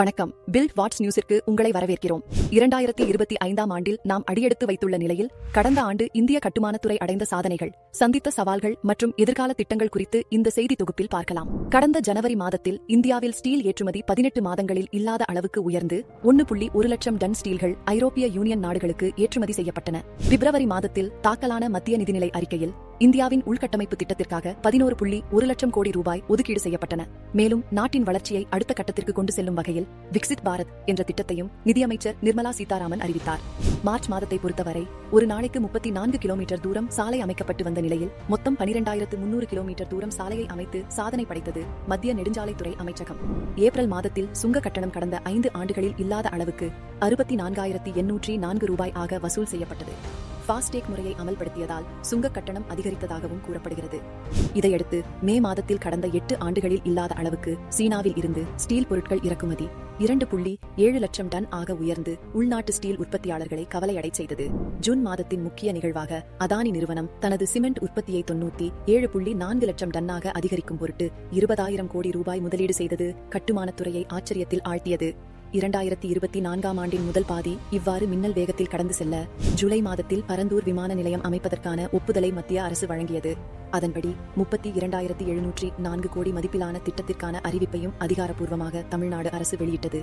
வணக்கம். Build watts நியூஸிற்கு உங்களை வரவேற்கிறோம். இரண்டாயிரத்தி இருபத்தி ஐந்தாம் ஆண்டில் நாம் அடியெடுத்து வைத்துள்ள நிலையில் கடந்த ஆண்டு இந்திய கட்டுமானத்துறை அடைந்த சாதனைகள் சந்தித்த சவால்கள் மற்றும் எதிர்கால திட்டங்கள் குறித்து இந்த செய்தி தொகுப்பில் பார்க்கலாம். கடந்த ஜனவரி மாதத்தில் இந்தியாவில் ஸ்டீல் ஏற்றுமதி பதினெட்டு மாதங்களில் இல்லாத அளவுக்கு உயர்ந்து ஒன்னு புள்ளி ஒரு லட்சம் டன் ஸ்டீல்கள் ஐரோப்பிய யூனியன் நாடுகளுக்கு ஏற்றுமதி செய்யப்பட்டன. பிப்ரவரி மாதத்தில் தாக்கலான மத்திய நிதிநிலை அறிக்கையில் இந்தியாவின் உள்கட்டமைப்பு திட்டத்திற்காக பதினோரு புள்ளி ஒரு லட்சம் கோடி ரூபாய் ஒதுக்கீடு செய்யப்பட்டன. மேலும் நாட்டின் வளர்ச்சியை அடுத்த கட்டத்திற்கு கொண்டு செல்லும் வகையில் விக்சித் பாரத் என்ற திட்டத்தையும் நிதியமைச்சர் நிர்மலா சீதாராமன் அறிவித்தார். மார்ச் மாதத்தை பொறுத்தவரை ஒரு நாளைக்கு முப்பத்தி நான்கு கிலோமீட்டர் தூரம் சாலை அமைக்கப்பட்டு வந்த நிலையில் மொத்தம் பனிரெண்டாயிரத்து முன்னூறு கிலோமீட்டர் தூரம் சாலையை அமைத்து சாதனை படைத்தது மத்திய நெடுஞ்சாலைத்துறை அமைச்சகம். ஏப்ரல் மாதத்தில் சுங்க கட்டணம் கடந்த ஐந்து ஆண்டுகளில் இல்லாத அளவுக்கு அறுபத்தி நான்காயிரத்தி எண்ணூற்றி நான்கு ரூபாய் ஆக வசூல் செய்யப்பட்டது. ஃபாஸ்டேக் முறையை அமல்படுத்தியதால் சுங்க கட்டணம் அதிகரித்ததாகவும் கூறப்படுகிறது. இதையடுத்து மே மாதத்தில் கடந்த எட்டு ஆண்டுகளில் இல்லாத அளவுக்கு சீனாவில் இருந்து ஸ்டீல் பொருட்கள் இறக்குமதி இரண்டு புள்ளி ஏழு லட்சம் டன் ஆக உயர்ந்து உள்நாட்டு ஸ்டீல் உற்பத்தியாளர்களை கவலையடை செய்தது. ஜூன் மாதத்தின் முக்கிய நிகழ்வாக அதானி நிறுவனம் தனது சிமெண்ட் உற்பத்தியை தொன்னூத்தி ஏழு புள்ளி நான்கு லட்சம் டன்னாக அதிகரிக்கும் பொருட்டு இருபதாயிரம் கோடி ரூபாய் முதலீடு செய்தது கட்டுமானத்துறையை ஆச்சரியத்தில் ஆழ்த்தியது. இரண்டாயிரத்தி இருபத்தி நான்காம் ஆண்டின் முதல் பாதி இவ்வாறு மின்னல் வேகத்தில் கடந்து செல்ல ஜூலை மாதத்தில் பரந்தூர் விமான நிலையம் அமைப்பதற்கான ஒப்புதலை மத்திய அரசு வழங்கியது. அதன்படி முப்பத்தி இரண்டாயிரத்தி எழுநூற்றி நான்கு கோடி மதிப்பிலான திட்டத்திற்கான அறிவிப்பையும் அதிகாரப்பூர்வமாக தமிழ்நாடு அரசு வெளியிட்டது.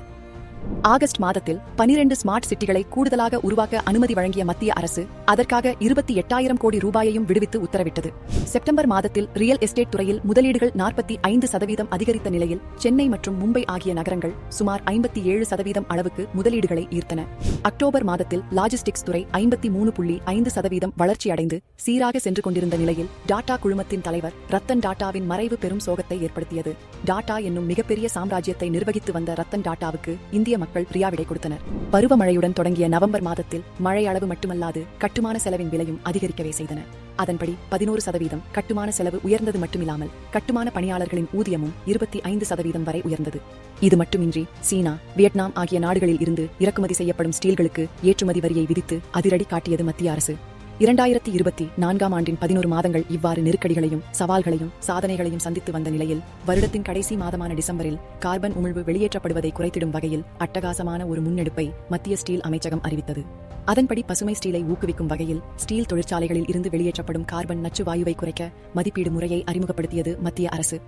ஆகஸ்ட் மாதத்தில் பனிரெண்டு ஸ்மார்ட் சிட்டிகளை கூடுதலாக உருவாக்க அனுமதி வழங்கிய மத்திய அரசு அதற்காக இருபத்தி எட்டாயிரம் கோடி ரூபாயையும் விடுவித்து உத்தரவிட்டது. செப்டம்பர் மாதத்தில் ரியல் எஸ்டேட் துறையில் முதலீடுகள் நாற்பத்தி ஐந்து சதவீதம் அதிகரித்த நிலையில் சென்னை மற்றும் மும்பை ஆகிய நகரங்கள் சுமார் ஐம்பத்தி ஏழு சதவீதம் அளவுக்கு முதலீடுகளை ஈர்த்தன. அக்டோபர் மாதத்தில் லாஜிஸ்டிக்ஸ் துறை ஐம்பத்தி மூணு புள்ளி ஐந்து சதவீதம் வளர்ச்சியடைந்து சீராக சென்று கொண்டிருந்த நிலையில் டாடா குழுமத்தின் தலைவர் ரத்தன் டாடாவின் மறைவு பெரும் சோகத்தை ஏற்படுத்தியது. டாடா என்னும் மிகப்பெரிய சாம்ராஜ்யத்தை நிர்வகித்து வந்த ரத்தன் டாடாவுக்கு இந்த இந்திய மக்கள் பிரியாவிடை கொடுத்தனர். பருவமழையுடன் தொடங்கிய நவம்பர் மாதத்தில் மழை அளவு மட்டுமல்லாது கட்டுமான செலவின் விலையும் அதிகரிக்கவே செய்தன. அதன்படி பதினோரு சதவீதம் கட்டுமான செலவு உயர்ந்தது மட்டுமில்லாமல் கட்டுமான பணியாளர்களின் ஊதியமும் இருபத்தி ஐந்து சதவீதம் வரை உயர்ந்தது. இது மட்டுமின்றி சீனா வியட்நாம் ஆகிய நாடுகளில் இருந்து இறக்குமதி செய்யப்படும் ஸ்டீல்களுக்கு ஏற்றுமதி வரியை விதித்து அதிரடி காட்டியது மத்திய அரசு. இரண்டாயிரத்தி இருபத்தி நான்காம் ஆண்டின் பதினோரு மாதங்கள் இவ்வாறு நெருக்கடிகளையும் சவால்களையும் சாதனைகளையும் சந்தித்து வந்த நிலையில் வருடத்தின் கடைசி மாதமான டிசம்பரில் கார்பன் உமிழ்வு வெளியேற்றப்படுவதை குறைத்திடும் வகையில் அட்டகாசமான ஒரு முன்னெடுப்பை மத்திய ஸ்டீல் அமைச்சகம் அறிவித்தது. அதன்படி பசுமை ஸ்டீலை ஊக்குவிக்கும் வகையில் ஸ்டீல் தொழிற்சாலைகளில் இருந்து வெளியேற்றப்படும் கார்பன் நச்சு வாயுவை குறைக்க மதிப்பீடு முறையை அறிமுகப்படுத்தியது மத்திய அரசு.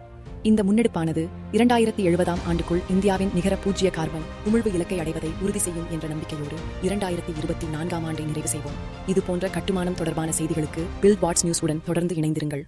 இந்த முன்னெடுப்பானது இரண்டாயிரத்தி எழுபதாம் ஆண்டுக்குள் இந்தியாவின் நிகர பூஜ்ய கார்பன் உமிழ்வு இலக்கை அடைவதை உறுதி செய்யும் என்ற நம்பிக்கையோடு இரண்டாயிரத்தி இருபத்தி நான்காம் ஆண்டை நிறைவு செய்வோம். இதுபோன்ற கட்டுமானம் தொடர்பான செய்திகளுக்கு பில் வாட்ஸ் நியூஸ் உடன் தொடர்ந்து இணைந்திருங்கள்.